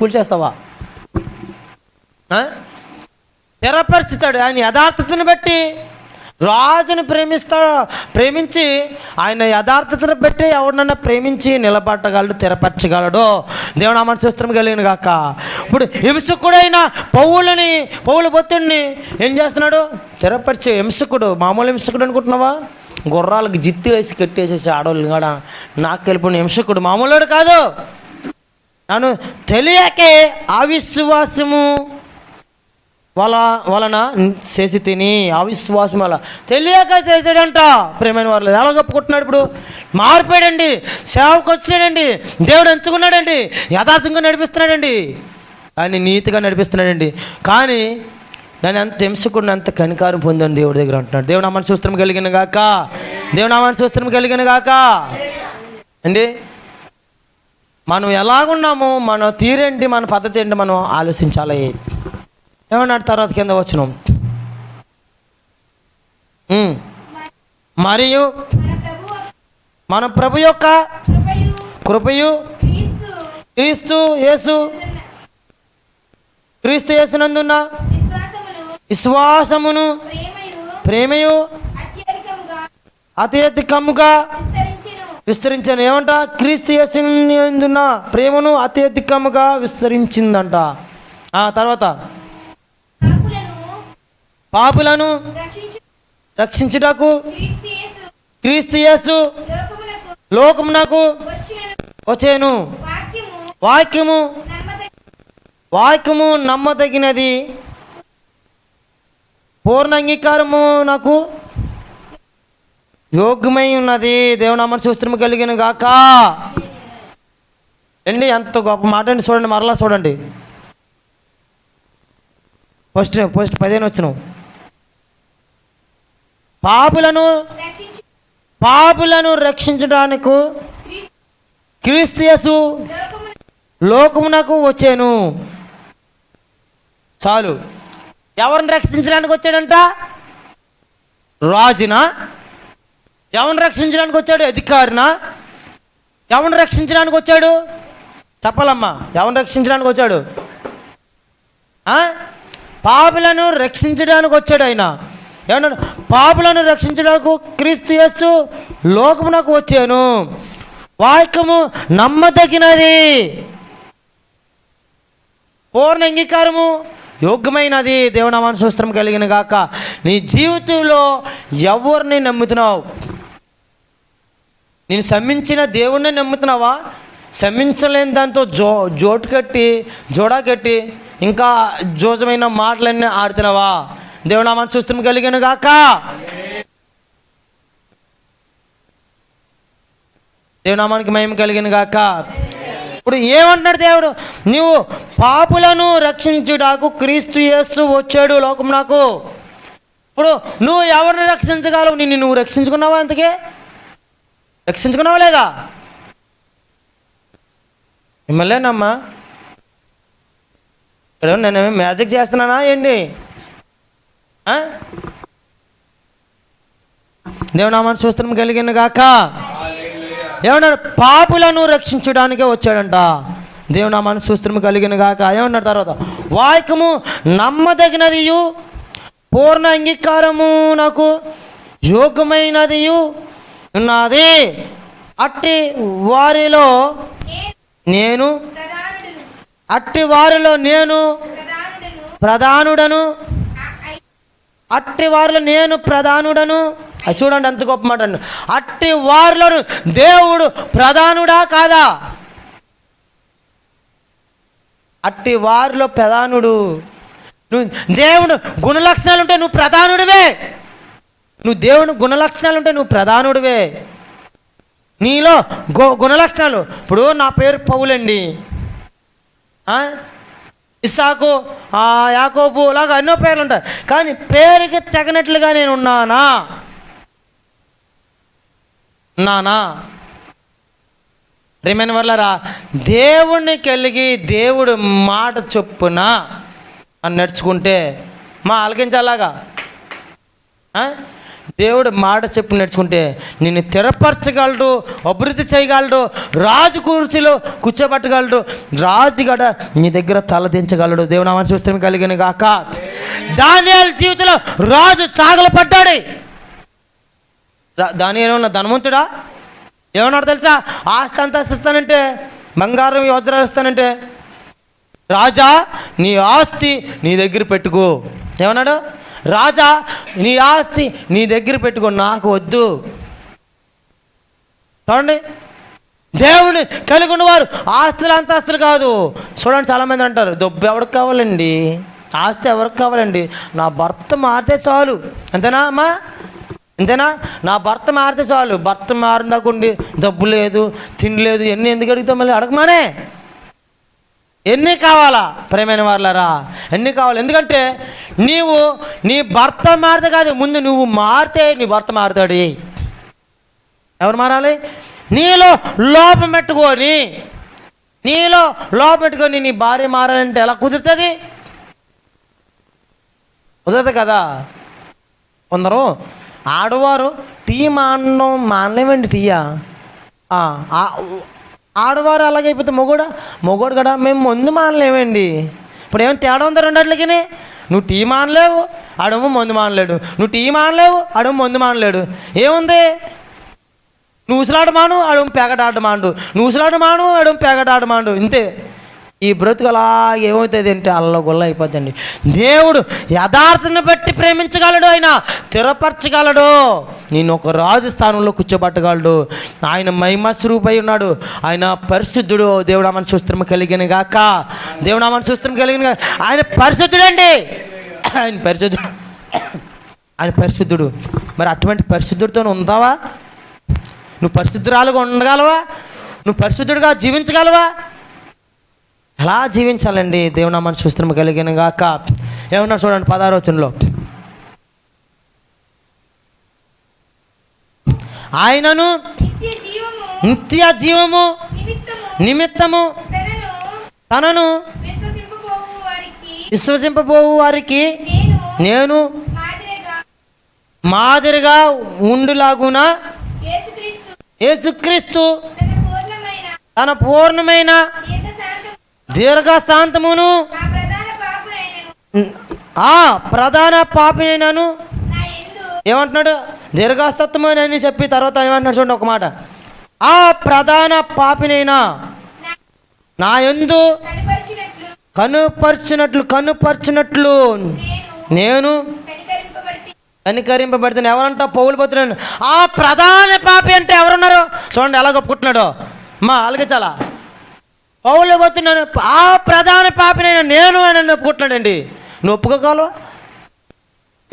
కూల్చేస్తావా ఆ? స్థిరపరుస్తాడు ఆయన యథార్థతను బట్టి రాజుని ప్రేమిస్తా ప్రేమించి ఆయన యథార్థతను బట్టి ఎవరినన్నా ప్రేమించి నిలబడగలడు స్థిరపరచగలడు దేవుడు అమర చూస్త్రం కలిగిన కాక ఇప్పుడు హింసకుడైన పౌలని పౌల బొత్తుడిని ఏం చేస్తున్నాడు? స్థిరపరిచే హింసకుడు మామూలు హింసకుడు అనుకుంటున్నావా? గుర్రాలకు జిత్తి వేసి కట్టేసేసి ఆడవాళ్ళు కూడా నాకు వెళ్ళిపోయిన హింసకుడు మామూలుడు కాదు. నన్ను తెలియకే అవిశ్వాసము వల వలన చేసి తిని అవిశ్వాసం వల్ల తెలియక చేసాడంట ప్రేమైన వాళ్ళు ఎలా చెప్పుకుంటున్నాడు ఇప్పుడు? మారిపోయాడండి. సేవకు వచ్చాడండి. దేవుడు ఎంచుకున్నాడండి. యథార్థంగా నడిపిస్తున్నాడండి. ఆయన నీతిగా నడిపిస్తున్నాడండి. కానీ నేను ఎంత హింసకుడిని అంత కనికారం పొందాను దేవుడి దగ్గర అంటున్నాడు. దేవుడు అమ్మని సూత్రం కలిగిన గాక. దేవుడు అమ్మని సూత్రం కలిగిన గాక. అండి? మనం ఎలాగున్నామో మన తీరేంటి మన పద్ధతి ఏంటి మనం ఆలోచించాలి. ఏమన్నాడు తర్వాత కింద వచ్చిన మరియు మన ప్రభు యొక్క కృపయు క్రీస్తు యేసు క్రీస్తు యేసునందున్న విశ్వాసమును విశ్వాసమును ప్రేమయు అత్యధికముగా విస్తరించును ఏమంట? క్రీస్తు యేసునందున్న ప్రేమను అత్యధికముగా విస్తరించిందంట. ఆ తర్వాత పాపులను పాపులను రక్షించు రక్షించుటకు క్రీస్తు యేసు లోకమునకు వచ్చేను. వాక్యము వాక్యము నమ్మదగినది. పూర్ణ అంగీకారము నాకు యోగ్యమై ఉన్నది. దేవుని దేవునామ చూస్తున్న కలిగిన గాక. అండి ఎంత గొప్ప మాట అండి చూడండి మరలా చూడండి. ఫస్ట్ ఫస్ట్ పదిహేను వచ్చిన. పాపులను పాపులను రక్షించడానికి క్రీస్తు లోకమునకు వచ్చాను. చాలు. ఎవరిని రక్షించడానికి వచ్చాడంట? రాజునా? ఎవరిని రక్షించడానికి వచ్చాడు? అధికారినా? ఎవరిని రక్షించడానికి వచ్చాడు? చెప్పాలమ్మా ఎవరిని రక్షించడానికి వచ్చాడు? ఆ? పాపులను రక్షించడానికి వచ్చాడు ఆయన. ఏమన్నాడు? పాపులను రక్షించడానికి క్రీస్తు యేసు లోకమునకు వచ్చాను. వాక్యము నమ్మదగినది. పూర్ణ అంగీకారము యోగ్యమైనది. దేవునామాను సూస్త్రం కలిగిన గాక. నీ జీవితంలో ఎవరిని నమ్ముతున్నావు? నేను శమించిన దేవుణ్ణి నమ్ముతున్నావా? శమించలేని దాంతో జో జోటు కట్టి జోడా కట్టి ఇంకా జోజమైన మాటలన్నీ ఆడుతున్నావా? దేవునామాను సూత్రం కలిగిన గాక. దేవునామానికి మహిమ కలిగిన గాక. ఇప్పుడు ఏమంటున్నాడు దేవుడు? నువ్వు పాపులను రక్షించుటకు క్రీస్తు యేసు వచ్చాడు లోకం నాకు. ఇప్పుడు నువ్వు ఎవరిని రక్షించగలవు? నిన్ను నువ్వు రక్షించుకున్నావా అంతకే రక్షించుకున్నావా లేదా? మిమ్మల్నేనమ్మా ఇక్కడ నేను మ్యాజిక్ చేస్తున్నానా ఏంటి? ఆ? దేవునామాన్ని చూస్తున్నాం కలిగిన గాక. ఏమన్నాడు పాపులను రక్షించడానికే వచ్చాడంట. దేవునామాన్ని చూస్తున్నాం కలిగిన గాక. ఏమన్నాడు తర్వాత? వాక్యము నమ్మదగినదియు పూర్ణ అంగీకారము నాకు యోగ్యమైనదియు ఉన్నది. అట్టి వారిలో నేను అట్టి వారిలో నేను ప్రధానుడను. అట్టి వారిలో నేను ప్రధానుడను. అది చూడండి అంత గొప్ప మాట అట్టి వారిలో దేవుడు ప్రధానుడా కాదా? అట్టి వారిలో ప్రధానుడు. నువ్వు దేవుడు గుణలక్షణాలు ఉంటే నువ్వు ప్రధానుడివే. నువ్వు దేవుని గుణలక్షణాలు ఉంటే నువ్వు ప్రధానుడివే. నీలో గు గుణలక్షణాలు. ఇప్పుడు నా పేరు పౌలండి. ఇసాకు ఇస్సాకు ఆ యాకోబు లాగా ఎన్నో పేర్లు ఉంటాయి కానీ పేరుకి తగినట్లుగా నేను ఉన్నానా? ఉన్నానా? రిమైన్ వల్లరా దేవుణ్ణి కలిగి దేవుడు మాట చొప్పున అని నడుచుకుంటే మా ఆలకించాలాగా దేవుడు మాట చెప్పు నేర్చుకుంటే నిన్ను స్థిరపరచగలడు అభివృద్ధి చేయగలడు రాజు కుర్చీలో కూర్చోబెట్టగలడు రాజు గడ నీ దగ్గర తలదించగలడు దేవుడు అవన్నీ చూస్తే కలిగిన గాక. దానియాల జీవితంలో రాజు సాగలు పడ్డాడు. దాని ఏమన్నా ధనవంతుడా? ఏమన్నాడు తెలుసా? ఆస్తి అంతా ఇస్తానంటే బంగారం యోజనాలు ఇస్తానంటే రాజా నీ ఆస్తి నీ దగ్గర పెట్టుకో. ఏమన్నాడు? రాజా నీ ఆస్తి నీ దగ్గర పెట్టుకో నాకు వద్దు. చూడండి. దేవుని కలిగి ఉన్నవారు ఆస్తులు అంతస్తులు కాదు. చూడండి చాలామంది అంటారు దొబ్బు ఎవరికి కావాలండి? ఆస్తి ఎవరికి కావాలండి? నా భర్త మారితే చాలు. అంతేనా అమ్మా? అంతేనా? నా భర్త మారితే చాలు. భర్త మారిందాకుండి డబ్బు లేదు తిండి లేదు ఎన్ని ఎందుకు అడుగుతాం మళ్ళీ? అడగమానే. ఎన్ని కావాలా? ప్రేమైన వాళ్ళరా ఎన్ని కావాలి? ఎందుకంటే నీవు నీ భర్త మారితే కాదు ముందు నువ్వు మారితే నీ భర్త మారుతాడు. ఎవరు మారాలి? నీలో లోపం పెట్టుకొని నీలో లోపం పెట్టుకొని నీ భార్య మారాలంటే ఎలా కుదురుతుంది? కుదరదు కదా? కొందరు ఆడవారు టీ మానడం మానలేమండి టీయా? ఆడవారు అలాగైపోతే మొగోడా? మొగోడు కూడా మేము మందు మానలేమండి. ఇప్పుడు ఏమైనా తేడా ఉందా రెండట్లకి నువ్వు టీ మానలేవు అడము మందు మానలేడు. నువ్వు టీ మానలేవు అడము మందు మానలేడు. ఏముంది? నువ్వు మాను అడుగు పేకటాట మాండు. నువ్వు మాను అడుగు పేకటాట మాండు. ఇంతే. ఈ బ్రతుకు అలా ఏమవుతుంది అంటే అల్ల గొల్ల అయిపోద్దండి. దేవుడు యథార్థను బట్టి ప్రేమించగలడు ఆయన స్థిరపరచగలడు. నేను ఒక రాజు స్థానంలో కూర్చోబట్టగలడు. ఆయన మహిమస్వరూపై ఉన్నాడు. ఆయన పరిశుద్ధుడు. దేవుడామని మన సుస్త్రం కలిగిన గాక. దేవుడామని మన సుస్త్రం కలిగిన ఆయన ఆయన పరిశుద్ధుడండి. ఆయన పరిశుద్ధుడు. ఆయన పరిశుద్ధుడు. మరి అటువంటి పరిశుద్ధుడితో ఉందావా? నువ్వు పరిశుద్ధురాలుగా ఉండగలవా? నువ్వు పరిశుద్ధుడిగా జీవించగలవా? ఎలా జీవించాలండి? దేవునామాన్ని చూస్తున్నాము కలిగిన గాక. ఏమన్నా చూడండి పదారోచనలో ఆయనను నిత్య జీవము నిమిత్తము తనను విశ్వసింపబోవు వారికి నేను మాదిరిగా ఉండులాగున యేసుక్రీస్తు తన పూర్ణమైన దీర్ఘశాంతమును ఆ ప్రధాన పాపునైనను ఏమంటున్నాడు? దీర్ఘాస్తత్వం అని చెప్పి తర్వాత ఏమంటున్నాడు చూడండి ఒక మాట. ఆ ప్రధాన పాపినైనా నా. ఎందు కనపరిచినట్లు. కనుపరిచినట్లు నేను నేను కనికరింపబడి కనికరింపబడుతున్నా ఎవరంటా? పౌలు పోతున్నాను ఆ ప్రధాన పాపి అంటే ఎవరున్నారు? చూడండి ఎలా ఒప్పుకుంటున్నాడు మా అలాగే చాలా. పౌలు పోతున్నాను ఆ ప్రధాన పాపినైనా నేను అని ఒప్పుకుంటున్నాడండి. నువ్వు ఒప్పుకోగలవా?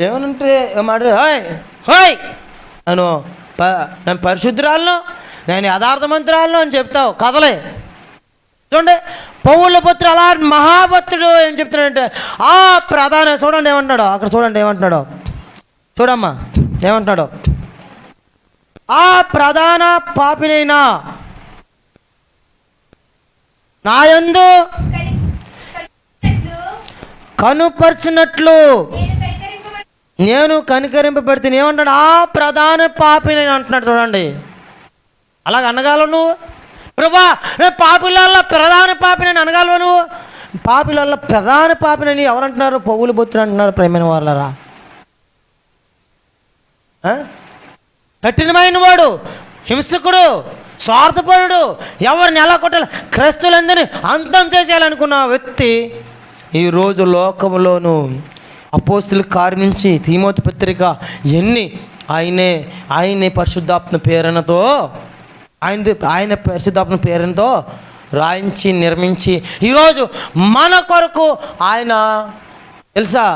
ఏమనంటే మాట హాయ్ హాయ్! నేను ప నేను పరిశుద్ధురాలను నేను యథార్థమంతురాలను అని చెప్తావు. కథలే చూడండి పౌల పుత్రుడు అలా మహాభక్తుడు ఏం చెప్తున్నాడంటే ఆ ప్రధాన చూడండి ఏమంటున్నాడు అక్కడ చూడండి ఏమంటున్నాడు. చూడమ్మా ఏమంటున్నాడు. ఆ ప్రధాన పాపినైనా నా యందు కని కనిపించినట్లు కనుపరిచినట్లు నేను కనికరింపబడి నేను కనికరింపబడితే ఏమంటాడు? ఆ ప్రధాన పాపిని అంటున్నాడు చూడండి. అలాగ అనగలవు నువ్వు? ప్రభా నేను పాపిలల్లో ప్రధాన పాపిని అని అనగలవు నువ్వు? పాపిలల్లో ప్రధాన పాపినని ఎవరంటున్నారు? పౌలు బొత్తులు అంటున్నారు ప్రేమైన వాళ్ళరా? కఠినమైన వాడు హింసకుడు స్వార్థపరుడు ఎవరిని ఎలా కొట్టాలి? క్రైస్తులందరినీ అంతం చేసేయాలనుకున్న వ్యక్తి ఈరోజు లోకంలోను అపోస్తుల కార్యం నుంచి తీమోతి పత్రిక ఎన్ని ఆయనే ఆయనే పరిశుద్ధాత్మ పేరునతో ఆయన ఆయన పరిశుద్ధాత్మ ప్రేరణతో రాయించి నిర్మించి ఈరోజు మన కొరకు ఆయన తెలుసా?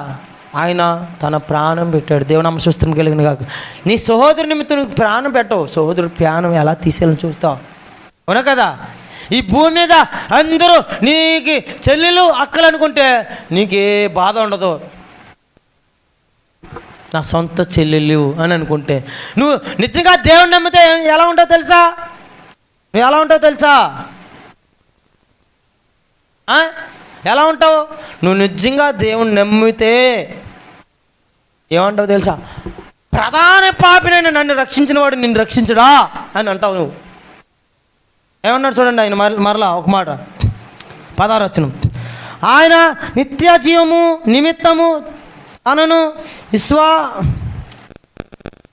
ఆయన తన ప్రాణం పెట్టాడు. దేవునామ సుస్థం కలిగిన కాక. నీ సహోదరు నిమిత్తం నువ్వు ప్రాణం పెట్టవు. సహోదరుడు ప్రాణం ఎలా తీసేయాలని చూస్తావు అవునా కదా? ఈ భూమి మీద అందరూ నీకు చెల్లెలు అక్కలు అనుకుంటే నీకే బాధ ఉండదు. నా సొంత చెల్లెలు అని అనుకుంటే. నువ్వు నిజంగా దేవుని నమ్మితే ఎలా ఉంటావు తెలుసా? నువ్వు ఎలా ఉంటావు తెలుసా? ఆ? ఎలా ఉంటావు? నువ్వు నిజంగా దేవుని నమ్మితే ఏమంటావు తెలుసా? ప్రధాన పాపినైన నన్ను రక్షించిన వాడు నిన్ను రక్షించడా అని అంటావు నువ్వు. ఏమన్నాడు చూడండి ఆయన మరలా ఒక మాట. పదారు ఆయన నిత్య జీవము నిమిత్తము తనను విశ్వా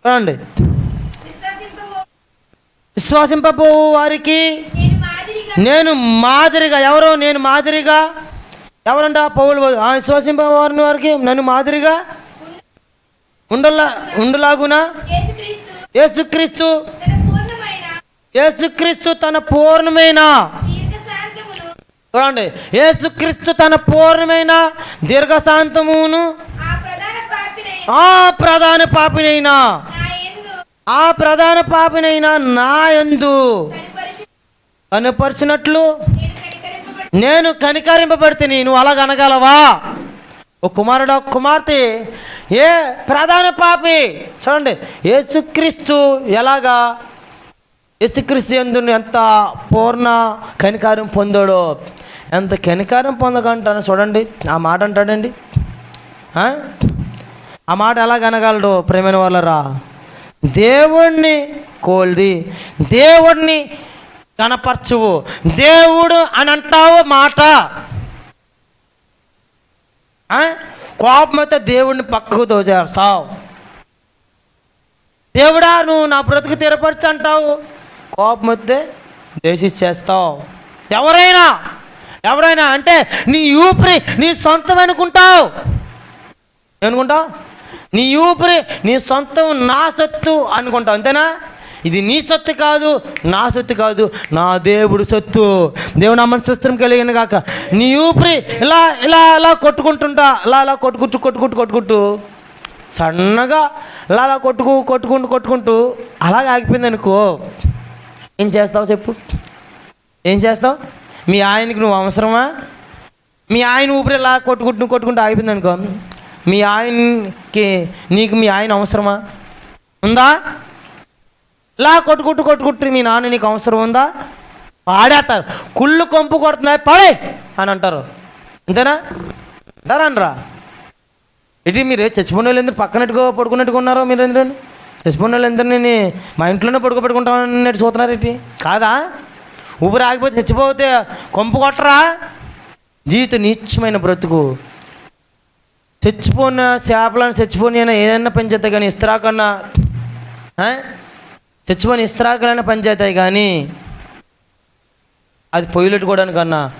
చూడండి. విశ్వాసింపబో వారికి నేను మాదిరిగా నేను మాదిరిగా నేను మాదిరిగా ఎవరంట పౌలు ఆ విశ్వాసింప వారికి నన్ను మాదిరిగా ఉండలా ఉండలాగునా యేసుక్రీస్తు. యేసుక్రీస్తు. తన పూర్ణమైన. యేసుక్రీస్తు తన పూర్ణమైన. దీర్ఘశాంతమును. చూడండి యేసుక్రీస్తు తన పూర్ణమైన దీర్ఘశాంతమును ఆ ప్రధాన పాపినైన. ఆ ప్రధాన పాపినైనా. నా కనుపరిచి. కనుపరిచినట్లు నేను కనికరింపబడి నేను కనికరింపబడితే నువ్వు అలాగ అనగలవా ఓ కుమారుడు ఒక కుమార్తె ఏ ప్రధాన పాపి? చూడండి యేసుక్రీస్తు ఎలాగా యేసుక్రీస్తు ఎందు ఎంత పూర్ణ కనికారం పొందాడో ఎంత కనికారం పొందకంటాను చూడండి. ఆ మాట అంటాడండి. ఆ? మాట ఎలా కనగలడు ప్రేమైన వాళ్ళరా? దేవుణ్ణి కోల్ది దేవుణ్ణి కనపరచువు దేవుడు అని అంటావు మాట. ఆ? దేవుడిని పక్కకు దోచేస్తావు దేవుడా నువ్వు నా బ్రతుకు తెరపరచు అంటావు. కోపం వస్తే దేశిచ్చేస్తావు ఎవరైనా ఎవరైనా అంటే నీ ఊపిరి నీ సొంతం అనుకుంటావు. అనుకుంటావు నీ ఊపిరి నీ సొంతం నా సొత్తు అనుకుంటావు. అంతేనా? ఇది నీ సొత్తు కాదు నా సొత్తు కాదు నా దేవుడు సొత్తు. దేవుడు అమ్మని సుస్త్రం కలిగిన కాక నీ ఊపిరి ఇలా ఇలా ఇలా కొట్టుకుంటుంటా. ఇలా ఇలా కొట్టుకుంటూ కొట్టుకుంటూ కొట్టుకుంటూ సన్నగా ఇలా అలా కొట్టుకు కొట్టుకుంటూ కొట్టుకుంటూ అలాగ ఆగిపోయింది అనుకో. ఏం చేస్తావు చెప్పు. ఏం చేస్తావు? మీ ఆయనకి నువ్వు అవసరమా? మీ ఆయన ఊపిరి ఇలా కొట్టుకుంటూ కొట్టుకుంటూ ఆగిపోయింది అనుకో. మీ ఆయనకి నీకు మీ ఆయన అవసరమా? ఉందా? ఇలా కొట్టుకుంటూ కొట్టుకుంటుంది మీ నాన్న నీకు అవసరం ఉందా? పాడేస్తారు. కుళ్ళు కొంపు కొడుతున్నాయి పడే! అని అంటారు. అంతేనా అంటారా అనరా మీరు చచ్చిపోయిన వాళ్ళు ఎందుకు పక్కనట్టుగా పడుకున్నట్టుగా ఉన్నారో మీరు ఎందుకు? చచ్చిపోయిన వాళ్ళు ఎందుకు మా ఇంట్లోనే పడుకోబెట్టుకుంటామన్నట్టు చూస్తున్నారు ఇటు కాదా? ఊపిరి ఆగిపోతే చచ్చిపోతే కొంపు కొట్టరా? జీవిత నీచమైన బ్రతుకు. చచ్చిపోయిన చేపలను చచ్చిపోయిన ఏదైనా పని కానీ ఇస్తారా కన్నా? తెచ్చుకొని ఇస్త్రాకులైనా పనిచేస్తాయి కానీ అది పొయ్యిలెట్టుకోవడానికన్నా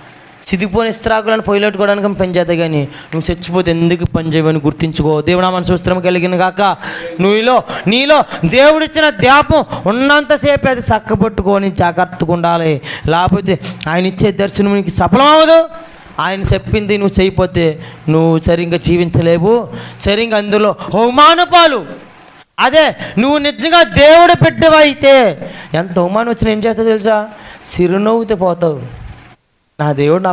సిదిపోయిన ఇస్త్రాకులను పొయ్యిలెట్టుకోవడానికి పనిచేస్తాయి కానీ నువ్వు చచ్చిపోతే ఎందుకు పనిచేయవని గుర్తించుకో. దేవుడు మన సూస్త్రం కలిగిన కాక నువ్వులో నీలో దేవుడిచ్చిన ద్యాపం ఉన్నంతసేపు అది చక్కబట్టుకొని జాగ్రత్తగా ఉండాలి. లేకపోతే ఆయన ఇచ్చే దర్శనం నీకు సఫలమవదు ఆయన చెప్పింది నువ్వు చేయిపోతే నువ్వు సరిగ్గా జీవించలేవు. సరిగ్గా అందులో అవమానపాలు అదే నువ్వు నిజంగా దేవుడు బిడ్డవైతే ఎంత అవమానం వచ్చినా ఏం చేస్తావు తెలుసా? సిరునవ్వుతే పోతావు. నా దేవుడు నా